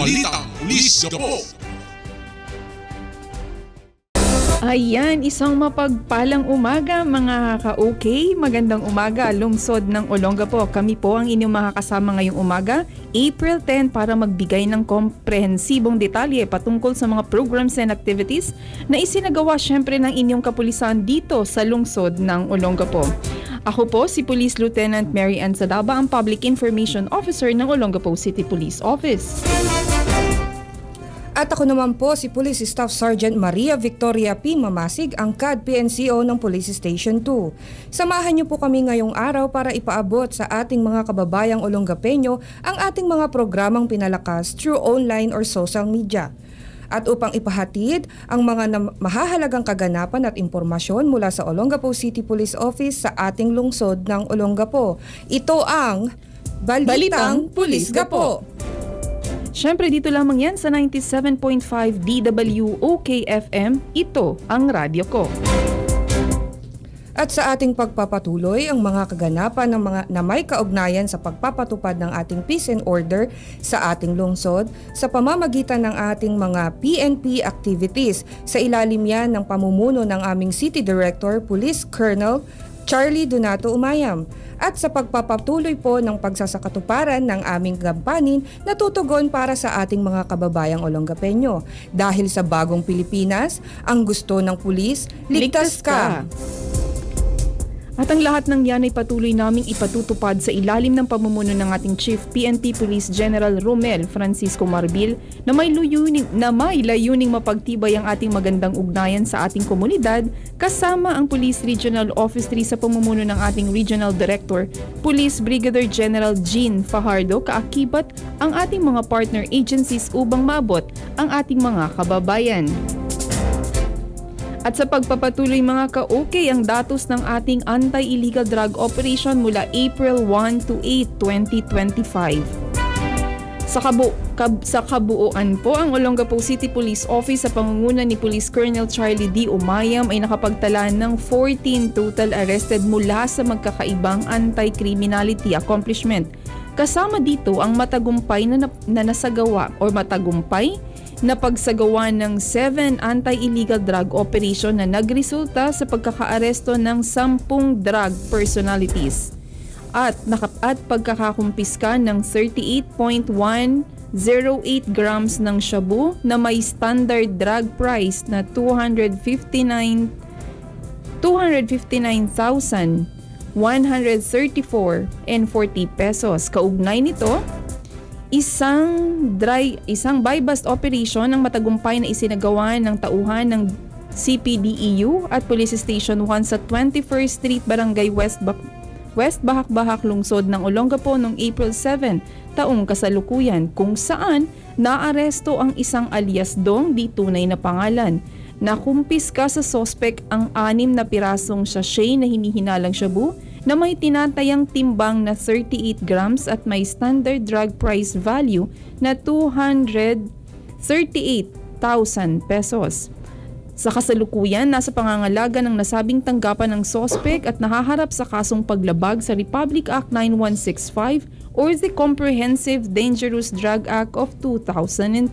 Balitang Pulis Gapo. Ayan, isang mapagpalang umaga mga ka-okay. Magandang umaga, lungsod ng Olongapo. Kami po ang inyong makakasama ngayong umaga, April 10 para magbigay ng komprehensibong detalye patungkol sa mga programs and activities na isinagawa syempre ng inyong kapulisan dito sa lungsod ng Olongapo. Ako po si Police Lieutenant Mary Ann Sadaba, ang Public Information Officer ng Olongapo City Police Office. At ako naman po si Police Staff Sergeant Maria Victoria P. Mamasig, ang CAD PNCO ng Police Station 2. Samahan niyo po kami ngayong araw para ipaabot sa ating mga kababayang Olongapeño ang ating mga programang pinalakas through online or social media. At upang ipahatid ang mga mahahalagang kaganapan at impormasyon mula sa Olongapo City Police Office sa ating lungsod ng Olongapo. Ito ang Balitang, Balitang Pulis Gapo. Siyempre dito lamang yan sa 97.5 DWOK FM. Ito ang radyo ko. At sa ating pagpapatuloy, ang mga kaganapan ng mga na may kaugnayan sa pagpapatupad ng ating peace and order sa ating lungsod sa pamamagitan ng ating mga PNP activities. Sa ilalim yan ng pamumuno ng aming City Director, Police Colonel Charlie Donato Umayam at sa pagpapatuloy po ng pagsasakatuparan ng aming gampanin na tutugon para sa ating mga kababayang Olongapeño. Dahil sa bagong Pilipinas, ang gusto ng pulis, ligtas ka! At ang lahat ng yan ay patuloy naming ipatutupad sa ilalim ng pamumuno ng ating Chief PNP Police General Romel Francisco Marbil na may layuning, na may layuning mapagtibay ang ating magandang ugnayan sa ating komunidad kasama ang Police Regional Office 3 sa pamumuno ng ating Regional Director, Police Brigadier General Jean Fajardo kaakibat ang ating mga partner agencies upang maabot ang ating mga kababayan. At sa pagpapatuloy mga ka-okay ang datos ng ating anti-illegal drug operation mula April 1 to 8, 2025. Sa, kabu kab- sa kabuuan po, ang Olongapo City Police Office sa pangunguna ni Police Colonel Charlie D. Umayam ay nakapagtala ng 14 total arrested mula sa magkakaibang anti-criminality accomplishment. Kasama dito ang matagumpay na, na, na nasagawa o matagumpay na pagsagawa ng 7 anti-illegal drug operation na nagresulta sa pagkakaaresto ng 10 drug personalities at, at pagkakakumpiska ng 38.108 grams ng shabu na may standard drug price na 259 259,134 and 40 pesos. Kaugnay nito, isang dry isang buy operation ang matagumpay na isinagawa ng tauhan ng CPDEU at Police Station 1 sa 21st Street, Barangay West Bak West Bahak-Bahak lungsod ng Olongapo noong April 7 taong kasalukuyan kung saan naaresto ang isang alias Dong di tunay na pangalan. Nakumpiska sa sospek ang anim na pirasong sachet na hinihinalang shabu na may tinatayang timbang na 38 grams at may standard drug price value na 238,000 pesos. Sa kasalukuyan, nasa pangangalaga ng nasabing tanggapan ng sospek at nahaharap sa kasong paglabag sa Republic Act 9165 or the Comprehensive Dangerous Drug Act of 2002.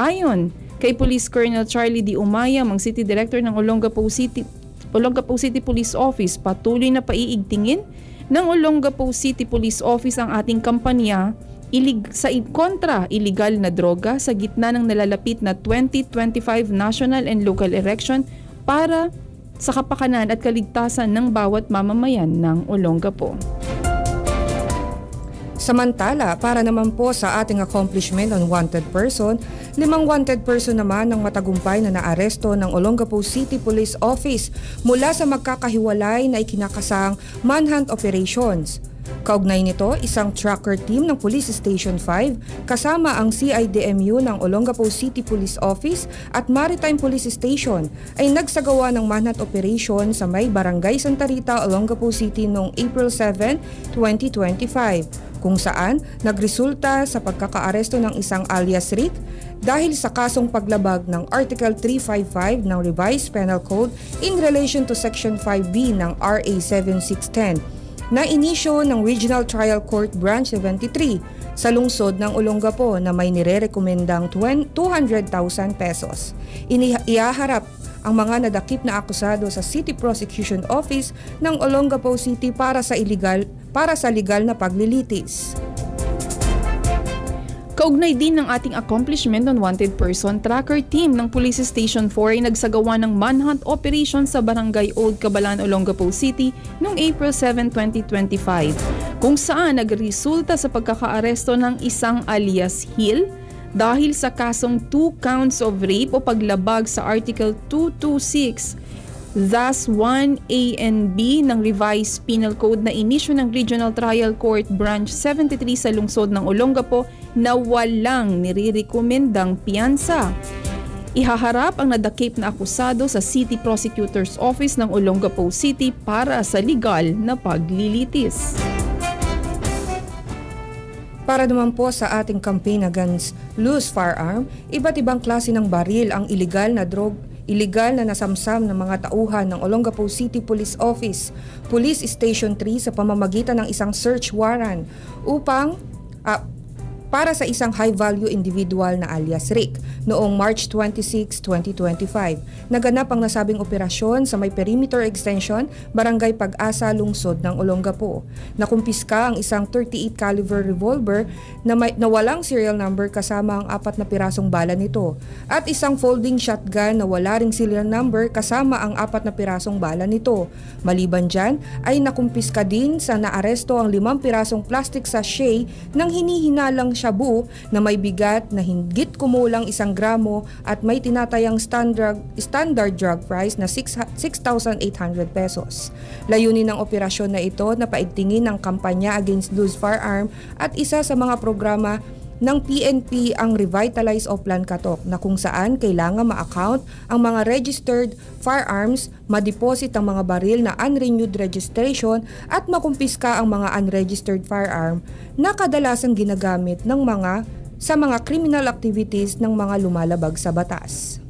Ayon kay Police Colonel Charlie D. Umayam, ang City Director ng Olongapo City Olongapo City Police Office patuloy na paiigtingin ng Olongapo City Police Office ang ating kampanya ilig sa kontra illegal na droga sa gitna ng nalalapit na 2025 national and local election para sa kapakanan at kaligtasan ng bawat mamamayan ng Olongapo. Samantala, para naman po sa ating accomplishment on wanted person, limang wanted person naman ang matagumpay na naaresto ng Olongapo City Police Office mula sa magkakahiwalay na ikinakasang manhunt operations. Kaugnay nito, isang tracker team ng Police Station 5 kasama ang CIDMU ng Olongapo City Police Office at Maritime Police Station ay nagsagawa ng manhunt operation sa may Barangay Santa Rita, Olongapo City noong April 7, 2025 kung saan nagresulta sa pagkakaaresto ng isang alias Rick dahil sa kasong paglabag ng Article 355 ng Revised Penal Code in relation to Section 5B ng RA 7610 na inisyo ng Regional Trial Court Branch 73 sa lungsod ng Olongapo na may nirerekomendang 20 200,000 pesos. Ini- Iaharap ang mga nadakip na akusado sa City Prosecution Office ng Olongapo City para sa illegal para sa legal na paglilitis. Kaugnay din ng ating accomplishment on wanted person, tracker team ng Police Station 4 ay nagsagawa ng manhunt operation sa Barangay Old Cabalan, Olongapo City noong April 7, 2025, kung saan nagresulta sa pagkakaaresto ng isang alias Hill dahil sa kasong 2 counts of rape o paglabag sa Article 226 Thus, 1A and B ng Revised Penal Code na inisyo ng Regional Trial Court Branch 73 sa lungsod ng Olongapo na walang nirirekomendang piyansa. Ihaharap ang nadakip na akusado sa City Prosecutor's Office ng Olongapo City para sa legal na paglilitis. Para naman po sa ating campaign against loose firearm, iba't ibang klase ng baril ang illegal na drug illegal na nasamsam ng mga tauhan ng Olongapo City Police Office, Police Station 3 sa pamamagitan ng isang search warrant upang ah, para sa isang high-value individual na alias Rick noong March 26, 2025. Naganap ang nasabing operasyon sa may perimeter extension, Barangay Pag-asa, Lungsod ng Olongapo. Nakumpiska ang isang 38 caliber revolver na, may, na walang serial number kasama ang apat na pirasong bala nito at isang folding shotgun na wala ring serial number kasama ang apat na pirasong bala nito. Maliban dyan ay nakumpiska din sa naaresto ang limang pirasong plastic sachet ng hinihinalang shabu na may bigat na hinggit kumulang isang gramo at may tinatayang standard, standard drug price na 6 6,800 pesos. Layunin ng operasyon na ito na paigtingin ang kampanya against loose firearm at isa sa mga programa ng PNP ang Revitalize Oplan Katok na kung saan kailangan ma-account ang mga registered firearms, ma-deposit ang mga baril na unrenewed registration at makumpiska ang mga unregistered firearm na kadalasang ginagamit ng mga sa mga criminal activities ng mga lumalabag sa batas.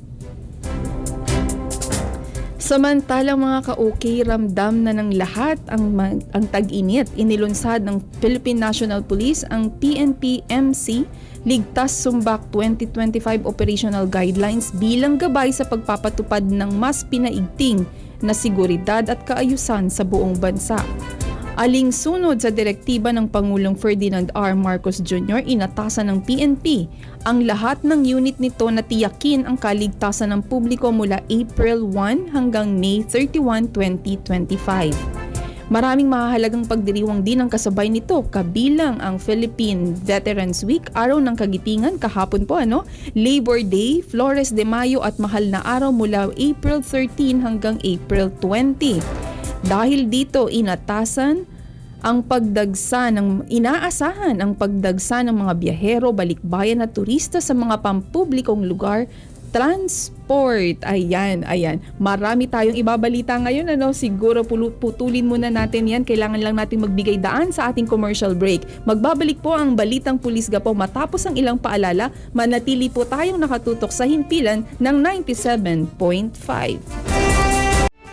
Samantalang mga ka-okay, ramdam na ng lahat ang, ang tag-init. Inilunsad ng Philippine National Police ang PNP-MC Ligtas Sumbak 2025 Operational Guidelines bilang gabay sa pagpapatupad ng mas pinaigting na seguridad at kaayusan sa buong bansa. Aling sunod sa direktiba ng Pangulong Ferdinand R. Marcos Jr., inatasan ng PNP ang lahat ng unit nito na tiyakin ang kaligtasan ng publiko mula April 1 hanggang May 31, 2025. Maraming mahalagang pagdiriwang din ang kasabay nito kabilang ang Philippine Veterans Week, Araw ng Kagitingan kahapon po ano, Labor Day, Flores de Mayo at mahal na araw mula April 13 hanggang April 20. Dahil dito inatasan ang pagdagsa ng inaasahan ang pagdagsa ng mga biyahero, balikbayan at turista sa mga pampublikong lugar transport. Ayan, ayan. Marami tayong ibabalita ngayon. Ano? Siguro putulin muna natin yan. Kailangan lang natin magbigay daan sa ating commercial break. Magbabalik po ang Balitang Pulis Gapo matapos ang ilang paalala. Manatili po tayong nakatutok sa himpilan ng 97.5.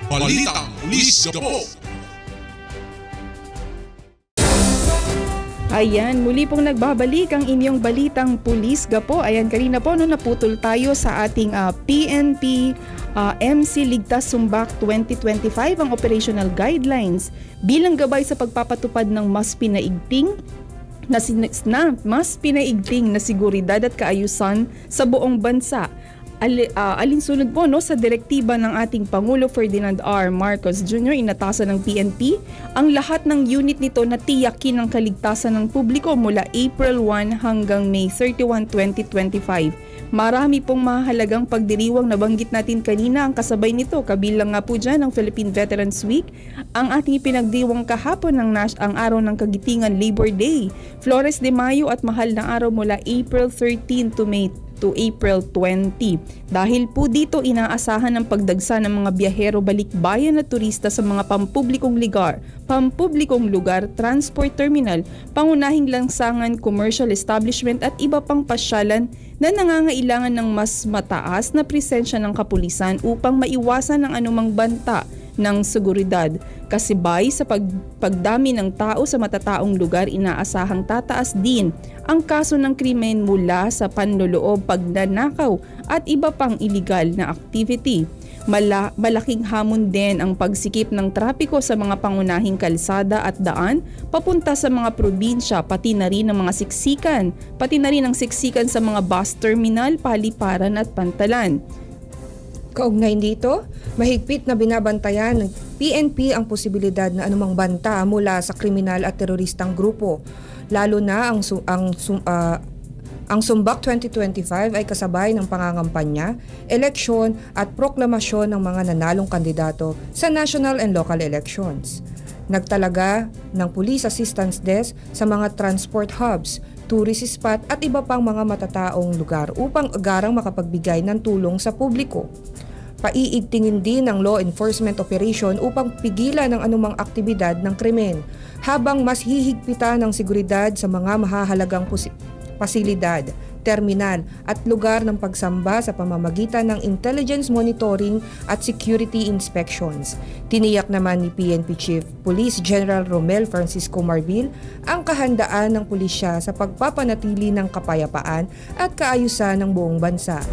Balitang Pulis Gapo. Ayan, muli pong nagbabalik ang inyong balitang pulis gapo. Ayan, kanina po no, naputol tayo sa ating ah, PNP ah, MC Ligtas Sumbak 2025 ang operational guidelines bilang gabay sa pagpapatupad ng mas pinaigting na, sin- na mas pinaigting na seguridad at kaayusan sa buong bansa. Ali, ah, alinsunod po no, sa direktiba ng ating Pangulo Ferdinand R. Marcos Jr. inatasan ng PNP ang lahat ng unit nito na tiyakin ang kaligtasan ng publiko mula April 1 hanggang May 31, 2025. Marami pong mahalagang pagdiriwang nabanggit natin kanina ang kasabay nito kabilang nga po dyan ang Philippine Veterans Week, ang ating pinagdiwang kahapon ng Nash ang araw ng kagitingan Labor Day, Flores de Mayo at mahal na araw mula April 13 to May to April 20. Dahil po dito inaasahan ang pagdagsa ng mga biyahero balikbayan at turista sa mga pampublikong lugar, pampublikong lugar, transport terminal, pangunahing langsangan, commercial establishment at iba pang pasyalan na nangangailangan ng mas mataas na presensya ng kapulisan upang maiwasan ang anumang banta ng seguridad. Kasibay sa pag, pagdami ng tao sa matataong lugar, inaasahang tataas din ang kaso ng krimen mula sa panloloob, pagnanakaw at iba pang illegal na activity. Mala- malaking hamon din ang pagsikip ng trapiko sa mga pangunahing kalsada at daan papunta sa mga probinsya pati na rin ang mga siksikan, pati na rin ang siksikan sa mga bus terminal, paliparan at pantalan. Kaugnay dito, mahigpit na binabantayan ng PNP ang posibilidad na anumang banta mula sa kriminal at teroristang grupo. Lalo na ang ang ah, ang Sumbak 2025 ay kasabay ng pangangampanya, eleksyon at proklamasyon ng mga nanalong kandidato sa national and local elections. Nagtalaga ng Police Assistance Desk sa mga transport hubs, tourist spot at iba pang mga matataong lugar upang agarang makapagbigay ng tulong sa publiko. Paiigtingin din ang law enforcement operation upang pigilan ang anumang aktibidad ng krimen habang mas hihigpitan ang seguridad sa mga mahahalagang pasilidad, terminal at lugar ng pagsamba sa pamamagitan ng intelligence monitoring at security inspections. Tiniyak naman ni PNP Chief Police General Romel Francisco Marbil ang kahandaan ng pulisya sa pagpapanatili ng kapayapaan at kaayusan ng buong bansa.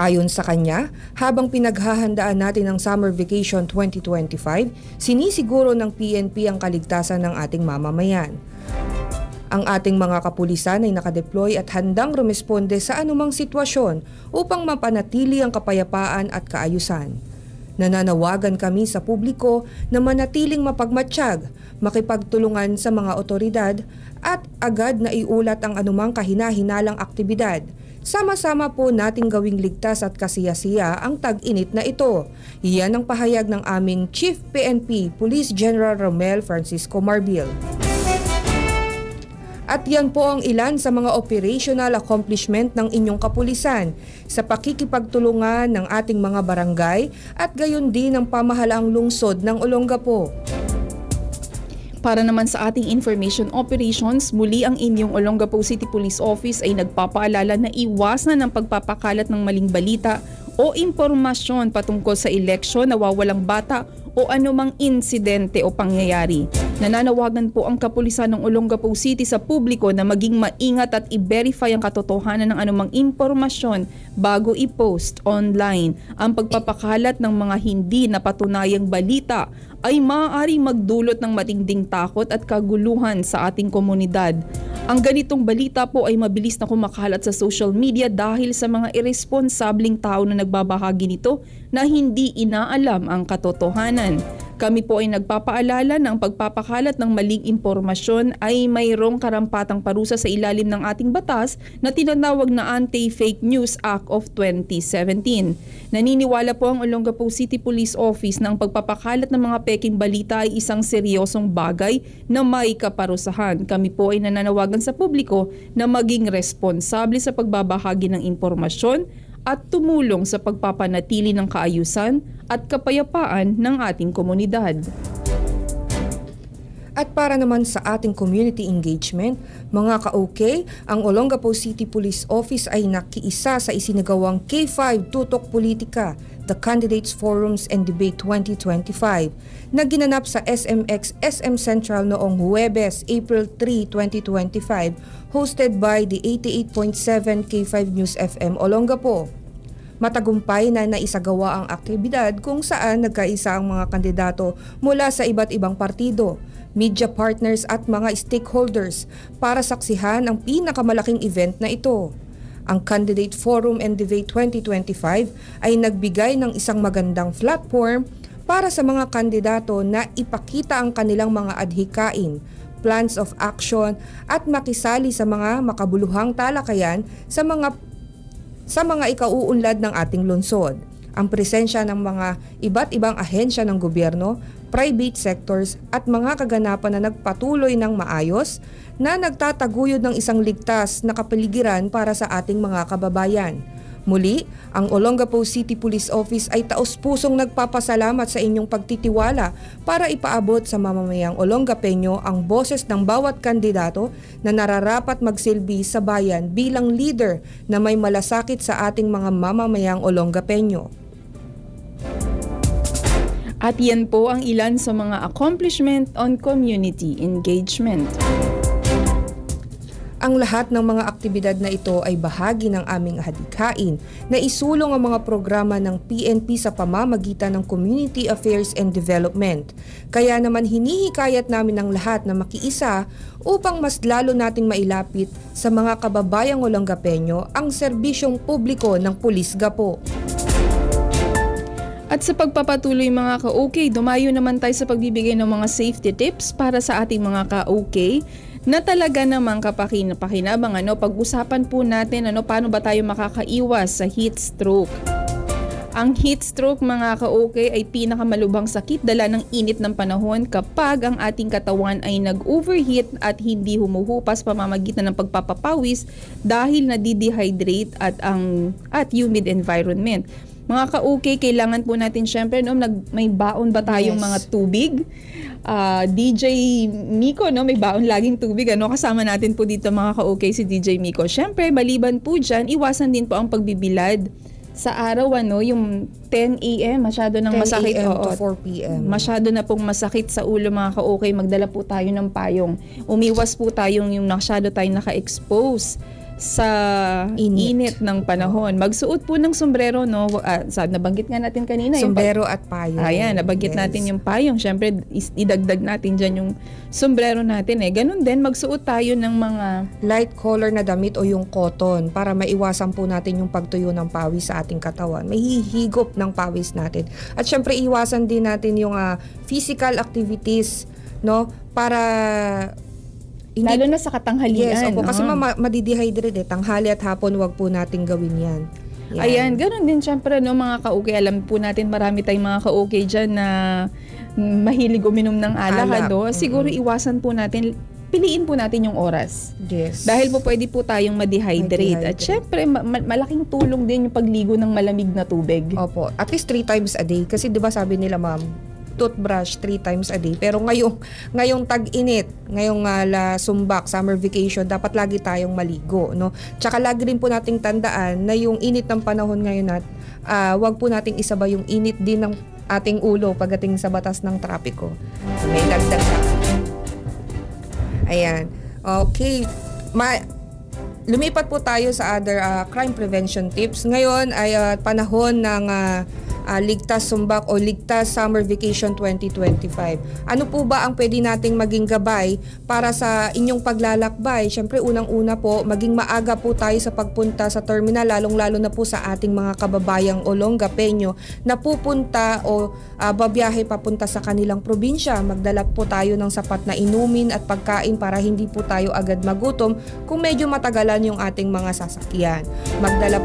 Ayon sa kanya, habang pinaghahandaan natin ang Summer Vacation 2025, sinisiguro ng PNP ang kaligtasan ng ating mamamayan. Ang ating mga kapulisan ay nakadeploy at handang rumesponde sa anumang sitwasyon upang mapanatili ang kapayapaan at kaayusan. Nananawagan kami sa publiko na manatiling mapagmatsyag, makipagtulungan sa mga otoridad at agad na iulat ang anumang kahina-hinalang aktibidad. Sama-sama po nating gawing ligtas at kasiyasiya ang tag-init na ito. Iyan ang pahayag ng aming Chief PNP Police General Romel Francisco Marbil. At yan po ang ilan sa mga operational accomplishment ng inyong kapulisan sa pakikipagtulungan ng ating mga barangay at gayon din ng pamahalaang lungsod ng Olongapo. Para naman sa ating information operations, muli ang inyong Olongapo City Police Office ay nagpapaalala na iwasan ang pagpapakalat ng maling balita o impormasyon patungkol sa eleksyon, nawawalang bata o anumang insidente o pangyayari. Nananawagan po ang kapulisan ng Olongapo City sa publiko na maging maingat at i-verify ang katotohanan ng anumang impormasyon bago i-post online. Ang pagpapakalat ng mga hindi napatunayang balita ay maaari magdulot ng matinding takot at kaguluhan sa ating komunidad. Ang ganitong balita po ay mabilis na kumakalat sa social media dahil sa mga irresponsabling tao na nagbabahagi nito na hindi inaalam ang katotohanan. Kami po ay nagpapaalala na ang pagpapakalat ng maling impormasyon ay mayroong karampatang parusa sa ilalim ng ating batas na tinatawag na Anti-Fake News Act of 2017. Naniniwala po ang Olongapo City Police Office na ang pagpapakalat ng mga peking balita ay isang seryosong bagay na may kaparusahan. Kami po ay nananawagan sa publiko na maging responsable sa pagbabahagi ng impormasyon at tumulong sa pagpapanatili ng kaayusan at kapayapaan ng ating komunidad. At para naman sa ating community engagement, mga ka-OK, ang Olongapo City Police Office ay nakiisa sa isinagawang K5 Tutok Politika, the Candidates Forums and Debate 2025 na ginanap sa SMX SM Central noong Huwebes, April 3, 2025, hosted by the 88.7 K5 News FM Olongapo. Matagumpay na naisagawa ang aktibidad kung saan nagkaisa ang mga kandidato mula sa iba't ibang partido, media partners at mga stakeholders para saksihan ang pinakamalaking event na ito. Ang Candidate Forum and Debate 2025 ay nagbigay ng isang magandang platform para sa mga kandidato na ipakita ang kanilang mga adhikain, plans of action at makisali sa mga makabuluhang talakayan sa mga sa mga ikauunlad ng ating lungsod. Ang presensya ng mga iba't ibang ahensya ng gobyerno, private sectors at mga kaganapan na nagpatuloy ng maayos na nagtataguyod ng isang ligtas na kapaligiran para sa ating mga kababayan. Muli, ang Olongapo City Police Office ay taos-pusong nagpapasalamat sa inyong pagtitiwala para ipaabot sa mamamayang Olongapeño ang boses ng bawat kandidato na nararapat magsilbi sa bayan bilang leader na may malasakit sa ating mga mamamayang Olongapeño. At yan po ang ilan sa mga accomplishment on community engagement. Ang lahat ng mga aktibidad na ito ay bahagi ng aming hadikain na isulong ang mga programa ng PNP sa pamamagitan ng Community Affairs and Development. Kaya naman hinihikayat namin ang lahat na makiisa upang mas lalo nating mailapit sa mga kababayang Olongapeño ang serbisyong publiko ng Pulis Gapo. At sa pagpapatuloy mga ka-OK, dumayo naman tayo sa pagbibigay ng mga safety tips para sa ating mga ka-OK na talaga namang kapakin-pakinabang ano, pag-usapan po natin ano, paano ba tayo makakaiwas sa heat stroke. Ang heat stroke mga ka-OK ay pinakamalubhang sakit dala ng init ng panahon kapag ang ating katawan ay nag-overheat at hindi humuhupas pamamagitan ng pagpapapawis dahil nadidehydrate at ang at humid environment. Mga ka-OK, kailangan po natin syempre no, nag, may baon ba tayong Yes. mga tubig? Ah, DJ Miko, no, may baon laging tubig. Ano, kasama natin po dito mga ka-OK si DJ Miko. Syempre, maliban po dyan, iwasan din po ang pagbibilad sa araw ano yung 10 a.m. masyado nang 10 masakit a.m. oo. to 4 p.m. Masyado na pong masakit sa ulo mga ka-okay, magdala po tayo ng payong. Umiwas po tayong yung masyado tayong naka-expose sa init. Init. ng panahon. Magsuot po ng sombrero, no? Ah, sa, nabanggit nga natin kanina. yung Sombrero at payong. Ayan, nabanggit Yes. natin yung payong. Siyempre, idagdag natin dyan yung sombrero natin eh. Ganun din, magsuot tayo ng mga light color na damit o yung cotton para maiwasan po natin yung pagtuyo ng pawis sa ating katawan. May hihigop ng pawis natin. At syempre iwasan din natin yung ah, physical activities no para lalo na sa katanghalian. Yes, opo, kasi ma- madidehydrate eh. Tanghali at hapon wag po nating gawin yan. Yan. Ayan, ganun din syempre no mga ka-okay. Alam po natin marami tayong mga ka-okay dyan na mahilig uminom ng alak. Alak, ano. Siguro iwasan po natin, piliin po natin yung oras. Yes. Dahil po pwede po tayong ma-dehydrate. At syempre, ma- malaking tulong din yung pagligo ng malamig na tubig. Opo, at least three times a day. Kasi di ba sabi nila ma'am, toothbrush three times a day. Pero ngayong, ngayong tag-init, ngayong uh, la sumbak, summer vacation, dapat lagi tayong maligo. No? Tsaka lagi rin po nating tandaan na yung init ng panahon ngayon at ah, wag po nating isabay yung init din ng ating ulo pagdating sa batas ng trapiko. May dagdag pa. Ayan. Okay. Ma lumipat po tayo sa other ah, crime prevention tips. Ngayon ay ah, panahon ng ah, ah, Ligtas Sumbak o Ligtas Summer Vacation 2025. Ano po ba ang pwede nating maging gabay para sa inyong paglalakbay? Siyempre, unang-una po, maging maaga po tayo sa pagpunta sa terminal, lalong-lalo na po sa ating mga kababayang Olongapeño na pupunta o ah, babiyahe papunta sa kanilang probinsya. Magdala po tayo ng sapat na inumin at pagkain para hindi po tayo agad magutom kung medyo matagalan yung ating mga sasakyan. Magdala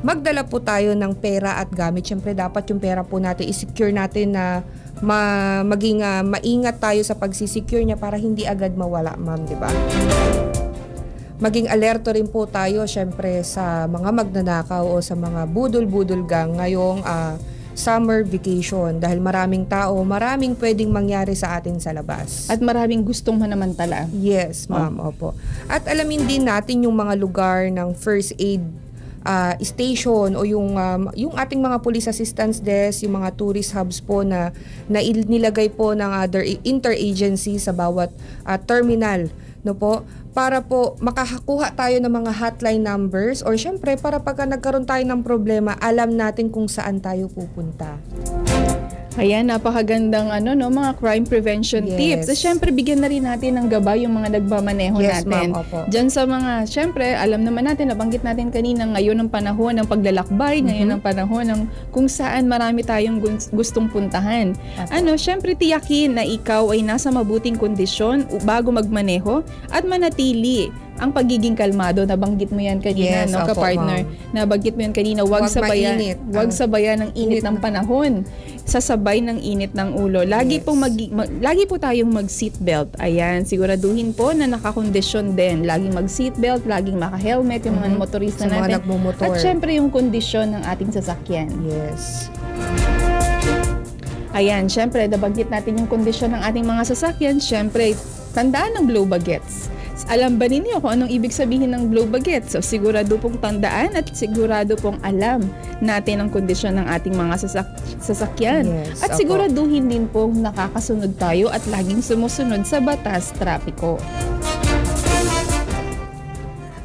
magdala po tayo ng pera at gamit. Siyempre, dapat yung pera po natin i-secure natin na ma- maging ah, maingat tayo sa pagsisecure niya para hindi agad mawala, ma'am, di ba? Maging alerto rin po tayo, syempre, sa mga magnanakaw o sa mga budol-budol gang ngayong ah, summer vacation dahil maraming tao, maraming pwedeng mangyari sa atin sa labas. At maraming gustong manamantala. Yes, ma'am. Opo. At alamin din natin yung mga lugar ng first aid ah, station o yung um, yung ating mga police assistance desk, yung mga tourist hubs po na, na il- nilagay po ng other interagency sa bawat ah, terminal no po para po makakakuha tayo ng mga hotline numbers or syempre para pagka nagkaroon tayo ng problema alam natin kung saan tayo pupunta. Ayan, napakagandang ano, no, mga crime prevention Yes. tips. At syempre, bigyan na rin natin ng gabay yung mga nagmamaneho Yes, natin. ma'am. Diyan sa mga, syempre, alam naman natin, nabanggit natin kanina, ngayon ng panahon ng paglalakbay, ngayon Mhm. ng panahon ng kung saan marami tayong gustong puntahan. Ano, syempre, tiyakin na ikaw ay nasa mabuting kondisyon bago magmaneho at manatili ang pagiging kalmado. Nabanggit mo yan kanina, Yes, no, opo, ka-partner. Nabanggit mo yan kanina, wag, Wag sabayan, mainit. wag Ang sabayan ng init init ng na- panahon. Sasabay ng init ng ulo. Lagi Yes. pong mag, mag- lagi po tayong mag seatbelt. Ayan, siguraduhin po na nakakondisyon din. Laging mag seatbelt, laging naka-helmet yung mga Mhm. motorista Sa mga natin. nagmumotor. At syempre yung kondisyon ng ating sasakyan. Yes. Ayan, syempre, nabanggit natin yung kondisyon ng ating mga sasakyan. Syempre, tandaan ng blow bagets. Alam ba ninyo kung anong ibig sabihin ng blow baguette? So sigurado pong tandaan at sigurado pong alam natin ang kondisyon ng ating mga sasak- sasakyan. Yes, at siguraduhin din pong nakakasunod tayo at laging sumusunod sa batas trapiko.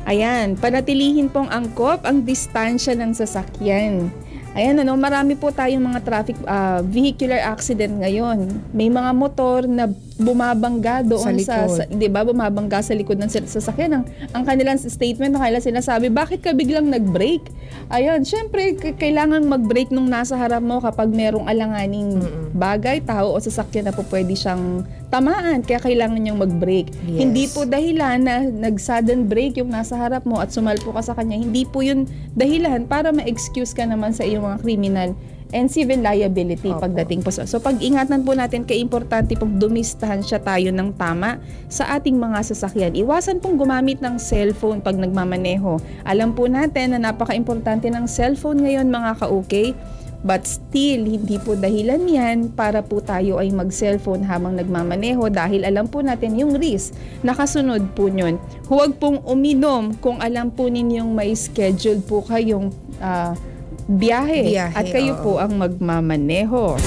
Ayan, panatilihin pong angkop ang distansya ng sasakyan. Ayan, ano, marami po tayong mga traffic ah, vehicular accident ngayon. May mga motor na bumabangga doon Sa sa, sa 'di ba, bumabangga sa likod ng sasakyan. Ang, ang kanilang statement na kailan sinasabi, bakit ka biglang nag-brake? Ayun, syempre kailangan mag-brake nung nasa harap mo kapag merong alanganing bagay, tao o sasakyan na po pwede siyang tamaan, kaya kailangan niyang mag-brake. Yes. Hindi po dahilan na nag-sudden break yung nasa harap mo at sumalpo ka sa kanya. Hindi po yun dahilan para ma-excuse ka naman sa iyong mga criminal and civil liability Opo. pagdating po sa. So pag-ingatan po natin kay importante pong dumistahan siya tayo ng tama sa ating mga sasakyan. Iwasan pong gumamit ng cellphone pag nagmamaneho. Alam po natin na napaka-importante ng cellphone ngayon mga ka-okay. But still, hindi po dahilan yan para po tayo ay mag-cellphone habang nagmamaneho dahil alam po natin yung risk. Nakasunod po nyon. Huwag pong uminom kung alam po ninyong may schedule po kayong ah, biyahe, Biyahe, at kayo oo. po ang magmamaneho.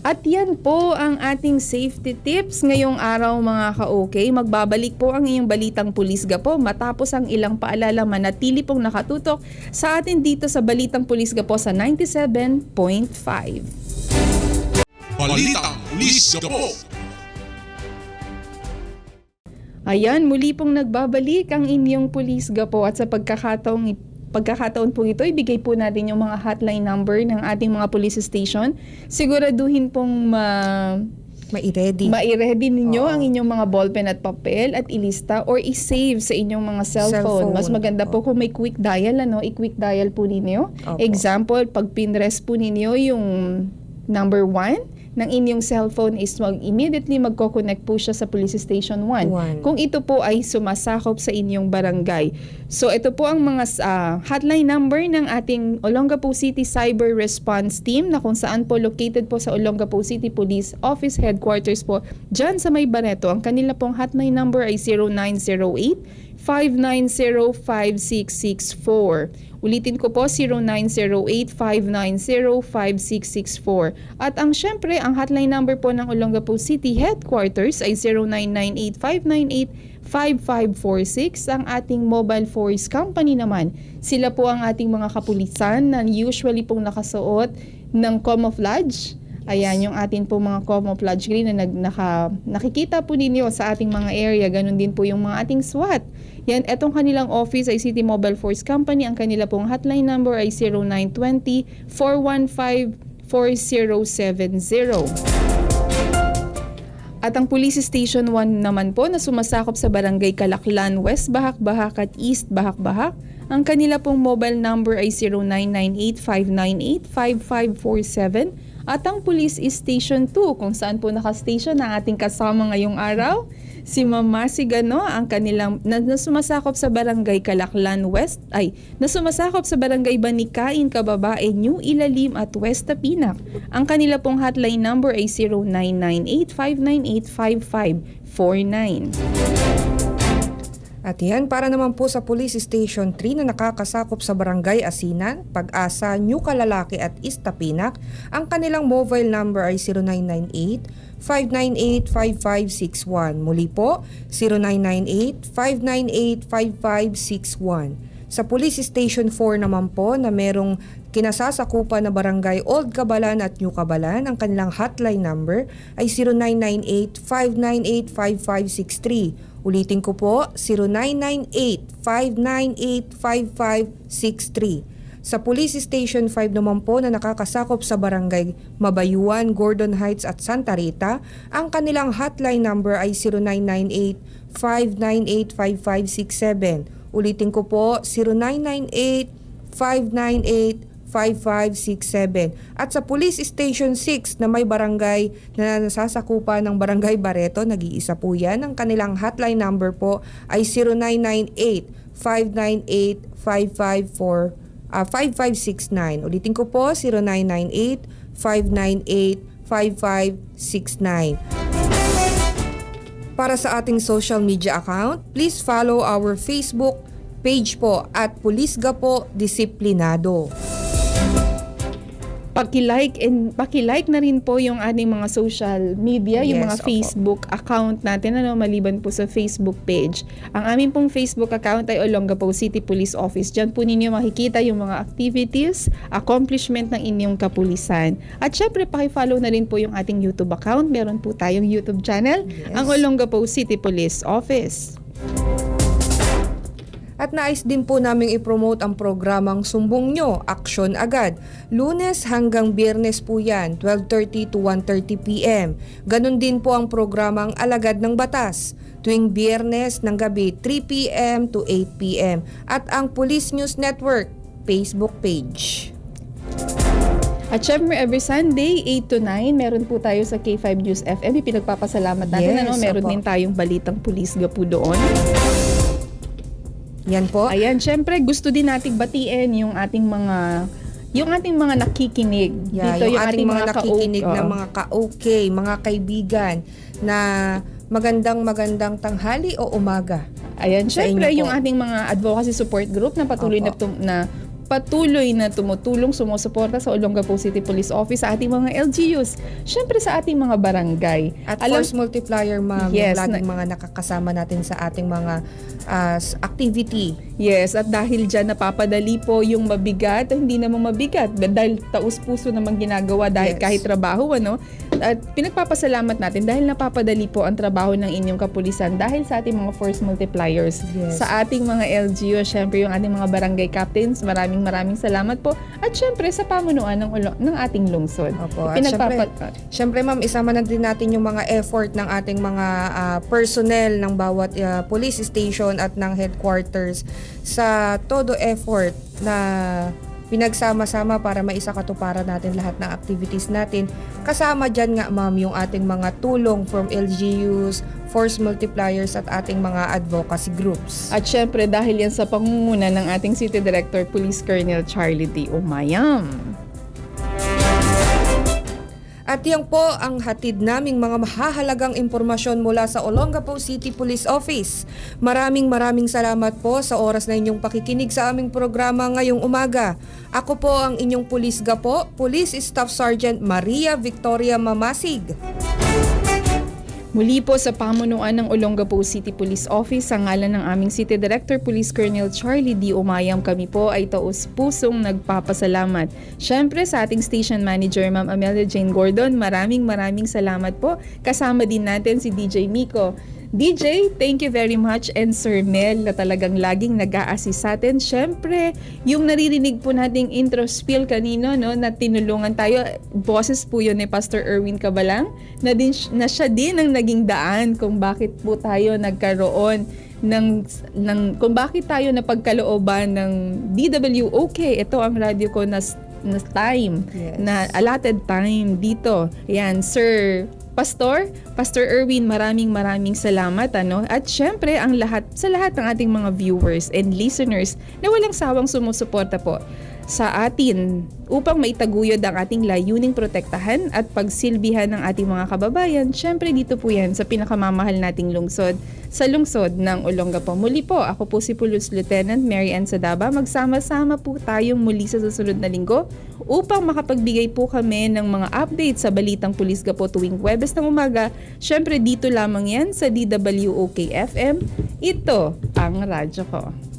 At yan po ang ating safety tips ngayong araw mga ka-okay. Magbabalik po ang iyong balitang pulis gapo matapos ang ilang paalala manatili pong nakatutok sa atin dito sa balitang pulis gapo sa 97.5. Balitang Pulis Gapo. Ayan, muli pong nagbabalik ang inyong pulis gapo at sa pagkakataong pagkakataon po ito, ibigay po natin yung mga hotline number ng ating mga police station. Siguraduhin pong ma Mai-ready. Ma-ready ninyo Oo. ang inyong mga ballpen at papel at ilista or i-save sa inyong mga cellphone. Cellphone. Mas maganda po kung may quick dial, ano, i-quick dial po ninyo. Opo. Example, pag pinrest po ninyo yung number 1 ng inyong cellphone is mag immediately magko-connect po siya sa police station 1 One. kung ito po ay sumasakop sa inyong barangay. So ito po ang mga ah, hotline number ng ating Olongapo City Cyber Response Team na kung saan po located po sa Olongapo City Police Office Headquarters po dyan sa May Barreto. Ang kanila pong hotline number ay 0908 590-5664. Ulitin ko po, 0908-590-5664. At ang syempre, ang hotline number po ng Olongapo City Headquarters ay 0998-598-5546. Ang ating mobile force company naman, sila po ang ating mga kapulisan na usually pong nakasuot ng camouflage Ayan, yung atin po mga camouflage green na nag, naka, nakikita po ninyo sa ating mga area. Ganun din po yung mga ating SWAT. Yan, etong kanilang office ay City Mobile Force Company. Ang kanila pong hotline number ay 0920-415-4070. At ang Police Station 1 naman po na sumasakop sa Barangay Kalaklan, West Bahak-Bahak at East Bahak-Bahak, ang kanila pong mobile number ay 0998-598-5547 at ang Police Station 2 kung saan po nakastation na ating kasama ngayong araw, si Mama Sigano, ang kanilang na, na sumasakop sa Barangay Kalaklan West, ay na sumasakop sa Barangay Banikain, Kababae, New Ilalim at West Tapinak. Ang kanila pong hotline number ay 0998-598-5549. At yan, para naman po sa Police Station 3 na nakakasakop sa Barangay Asinan, Pag-asa, New Kalalaki at Istapinak, ang kanilang mobile number ay 0998-598-5561. Muli po, 0998-598-5561. Sa Police Station 4 naman po na merong kinasasakupan na barangay Old Cabalan at New Cabalan, ang kanilang hotline number ay 0998-598-5563. Ulitin ko po, 0998-598-5563. Sa Police Station 5 naman po na nakakasakop sa barangay Mabayuan, Gordon Heights at Santa Rita, ang kanilang hotline number ay 0998-598-5567. Ulitin ko po, 0998-598-5567. At sa Police Station 6 na may barangay na nasasakupan ng Barangay Barreto, nag-iisa po yan. Ang kanilang hotline number po ay 0998-598-554 ah, 5569. Ulitin ko po, 0998-598-5569. para sa ating social media account, please follow our Facebook page po at Pulisga po Disiplinado. Paki-like and paki-like na rin po yung ating mga social media, yung Yes, mga opo. Facebook account natin ano maliban po sa Facebook page. Ang aming pong Facebook account ay Olongapo City Police Office. Diyan po ninyo makikita yung mga activities, accomplishment ng inyong kapulisan. At syempre paki-follow na rin po yung ating YouTube account. Meron po tayong YouTube channel, Yes. ang Olongapo City Police Office. At nais din po naming ipromote ang programang Sumbong Nyo, Aksyon Agad. Lunes hanggang biyernes po yan, 12.30 to 1.30 p.m. Ganon din po ang programang Alagad ng Batas, tuwing biyernes ng gabi 3 p.m. to 8 p.m. At ang Police News Network Facebook page. At syempre, every Sunday, 8 to 9, meron po tayo sa K5 News FM. Pinagpapasalamat natin. Yes, ano, meron opo. din tayong balitang pulis po doon. Yan po. Ayan, syempre gusto din nating batiin yung ating mga yung ating mga nakikinig. Yeah, Dito yung, ating mga, ka- nakikinig na mga ka-okay, mga kaibigan na magandang magandang tanghali o umaga. Ayan, syempre yung ating mga advocacy support group na patuloy na, Opo. tum- na patuloy na tumutulong, sumusuporta sa Olongapo City Police Office sa ating mga LGUs. Syempre sa ating mga barangay. At Alam- force multiplier, ma'am, Yes, yung laging mga nakakasama natin sa ating mga s- activity. Yes, at dahil dyan napapadali po yung mabigat, hindi naman mabigat dahil taus-puso naman ginagawa dahil Yes. kahit trabaho ano. At pinagpapasalamat natin dahil napapadali po ang trabaho ng inyong kapulisan dahil sa ating mga force multipliers. Yes. Sa ating mga LGU, syempre yung ating mga barangay captains, maraming maraming salamat po. At syempre sa pamunuan ng, ulo- ng ating lungsod. Opo, at Pinagpapa- Siyempre, ma'am, isama na din natin yung mga effort ng ating mga ah, personnel ng bawat ah, police station at ng headquarters sa todo effort na pinagsama-sama para maisakatuparan natin lahat ng activities natin. Kasama dyan nga, ma'am, yung ating mga tulong from LGUs, force multipliers at ating mga advocacy groups. At syempre dahil yan sa pangunguna ng ating City Director Police Colonel Charlie D. Umayam. At yan po ang hatid naming mga mahahalagang impormasyon mula sa Olongapo City Police Office. Maraming maraming salamat po sa oras na inyong pakikinig sa aming programa ngayong umaga. Ako po ang inyong Police Gapo, Police Staff Sergeant Maria Victoria Mamasig. Muli po sa pamunuan ng Olongapo City Police Office, sa ngalan ng aming City Director Police Colonel Charlie D. Umayam, kami po ay taus-pusong nagpapasalamat. Siyempre sa ating Station Manager, Ma'am Amelia Jane Gordon, maraming maraming salamat po. Kasama din natin si DJ Miko. DJ, thank you very much and Sir Mel na talagang laging nag assist sa atin. Siyempre, yung naririnig po nating intro spiel kanino no, na tinulungan tayo, boses po yun ni Pastor Erwin Cabalang, na, din, na siya din ang naging daan kung bakit po tayo nagkaroon ng, ng kung bakit tayo napagkalooban ng DWOK. Ito ang radio ko na, na time, Yes. na allotted time dito. Yan, Sir Pastor, Pastor Erwin, maraming maraming salamat ano. At syempre ang lahat sa lahat ng ating mga viewers and listeners na walang sawang sumusuporta po sa atin upang maitaguyod ang ating layuning protektahan at pagsilbihan ng ating mga kababayan. Syempre dito po yan sa pinakamamahal nating lungsod, sa lungsod ng Olongapo. Muli po, ako po si Police Lieutenant Mary Ann Sadaba. Magsama-sama po tayong muli sa susunod na linggo upang makapagbigay po kami ng mga updates sa Balitang Pulis po tuwing Webes ng umaga. Syempre dito lamang yan sa DWOK FM. Ito ang radyo ko.